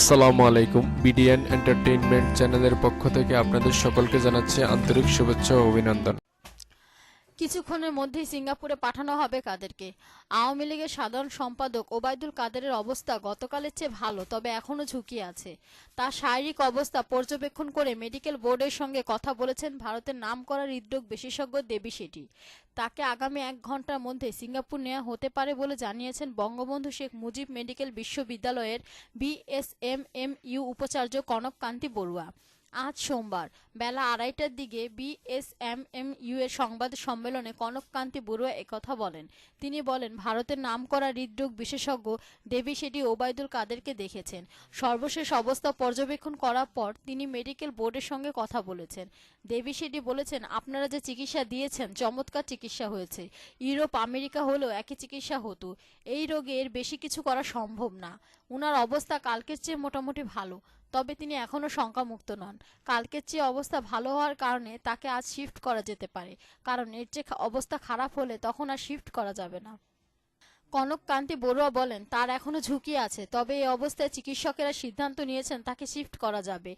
আসসালামু আলাইকুম। BDN entertainment চ্যানেলের পক্ষ থেকে আপনাদের সকলকে জানাচ্ছি আন্তরিক শুভেচ্ছা ও অভিনন্দন। কিছুক্ষণের মধ্যেই সিঙ্গাপুরে পাঠানো হবে কাদেরকে। আওয়ামী লীগের সাধারণ সম্পাদক ওবায়দুল কাদেরের অবস্থা গতকালের চেয়ে ভালো, তবে এখনও ঝুঁকি আছে। তার শারীরিক অবস্থা পর্যবেক্ষণ করে মেডিকেল বোর্ডের সঙ্গে কথা বলেছেন ভারতের নাম করা হৃদরোগ বিশেষজ্ঞ দেবী শেঠি। তাকে আগামী এক ঘণ্টার মধ্যে সিঙ্গাপুর নেওয়া হতে পারে বলে জানিয়েছেন বঙ্গবন্ধু শেখ মুজিব মেডিকেল বিশ্ববিদ্যালয়ের বিএসএমএমইউ উপাচার্য কনক কান্তি বড়ুয়া। আজ সোমবার বেলা আড়াইটার দিকে বিএসএমএমইউ এর সংবাদ সম্মেলনে কনককান্তি বড়ুয়া একথা বলেন। তিনি বলেন, ভারতের নামকরা হৃদরোগ বিশেষজ্ঞ দেবী শেঠি ওবায়দুল কাদেরকে দেখেছেন। সর্বশেষ অবস্থা পর্যবেক্ষণ করার পর তিনি মেডিকেল বোর্ডের সঙ্গে কথা বলেছেন। দেবী শেঠি বলেছেন, আপনারা যে চিকিৎসা দিয়েছেন, চমৎকার চিকিৎসা হয়েছে। ইউরোপ, আমেরিকা হলেও একই চিকিৎসা হতো। এই রোগে এর বেশি কিছু করা সম্ভব না। উনার অবস্থা কালকের চেয়ে মোটামুটি ভালো, তবে তিনি এখনও শঙ্কামুক্ত নন। কালকের চেয়ে অবস্থা ভালো হওয়ার কারণে তাকে আজ শিফট করা যেতে পারে, কারণ এর চেয়ে অবস্থা খারাপ হলে তখন আর শিফট করা যাবে না। কনক কান্তি বড়ুয়া বলেন, তার এখনও ঝুঁকি আছে, তবে এই অবস্থায় চিকিৎসকেরা সিদ্ধান্ত নিয়েছেন তাকে শিফট করা যাবে।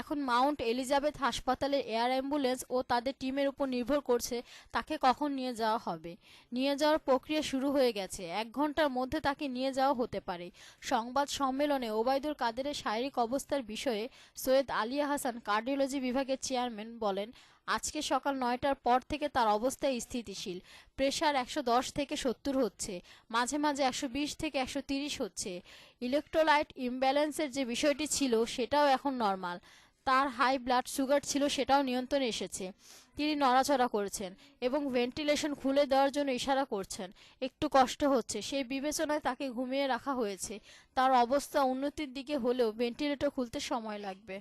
এখন মাউন্ট এলিজাবেথ হাসপাতালের এয়ার অ্যাম্বুলেন্স ও তাদের টিমের উপর নির্ভর করছে, তাকে কখন নিয়ে যাওয়া হবে। নিয়ে যাওয়ার প্রক্রিয়া শুরু হয়ে গেছে, এক ঘণ্টার মধ্যে তাকে নিয়ে যাওয়া হতে পারে। সংবাদ সম্মেলনে ওবায়দুল কাদেরের শারীরিক অবস্থার বিষয়ে সৈয়দ আলিয়া হাসান কার্ডিওলজি বিভাগের চেয়ারম্যান বলেন আজকে সকাল নয়টার পর থেকে তার অবস্থা স্থিতিশীল। প্রেশার একশো দশ থেকে সত্তর হচ্ছে, মাঝে মাঝে একশো বিশ থেকে একশো তিরিশ হচ্ছে। ইলেকট্রোলাইট ইমব্যালেন্সের যে বিষয়টি ছিল সেটাও এখন নর্মাল। তার হাই ব্লাড সুগার ছিল সেটাও নিয়ন্ত্রণে এসেছে। তিনি নড়াচড়া করছেন এবং ভেন্টিলেশন খুলে দেওয়ার জন্য ইশারা করছেন। একটু কষ্ট হচ্ছে, সেই বিবেচনায় তাকে ঘুমিয়ে রাখা হয়েছে। তার অবস্থা উন্নতির দিকে হলেও ভেন্টিলেটর খুলতে সময় লাগবে।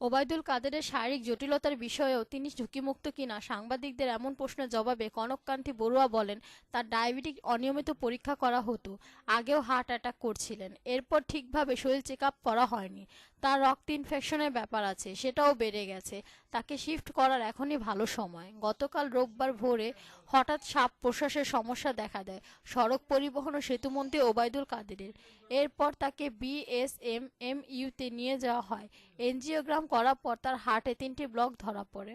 ওবায়দুল কাদেরের শারীরিক জটিলতার বিষয়েও তিনি ঝুঁকিমুক্ত কিনা সাংবাদিকদের এমন প্রশ্নের জবাবে কনককান্তি বড়ুয়া বলেন, তার ডায়াবেটিক অনিয়মিত পরীক্ষা করা হতো, আগেও হার্ট অ্যাটাক করছিলেন, এরপর ঠিকভাবে শরীর চেক আপ করা হয়নি। তার রক্ত ইনফেকশনের ব্যাপার আছে, সেটাও বেড়ে গেছে। তাকে শিফট করার এখনই ভালো সময়। গতকাল রোববার ভোরে হঠাৎ সাপ প্রশ্বাসের সমস্যা দেখা দেয়। সড়ক পরিবহন ও সেতুমন্ত্রী ওবায়দুল কাদেরের। এরপর তাকে বিএসএমএমইউতে নিয়ে যাওয়া হয়। এনজিওগ্রাম করার পর তার হার্টে তিনটি ব্লক ধরা পড়ে।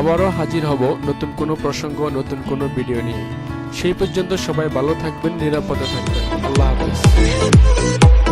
আবারও হাজির হব নতুন কোনো প্রসঙ্গ, নতুন কোনো ভিডিও নিয়ে। সেই পর্যন্ত সবাই ভালো থাকবেন, নিরাপদে থাকবেন। আল্লাহ হাফেজ।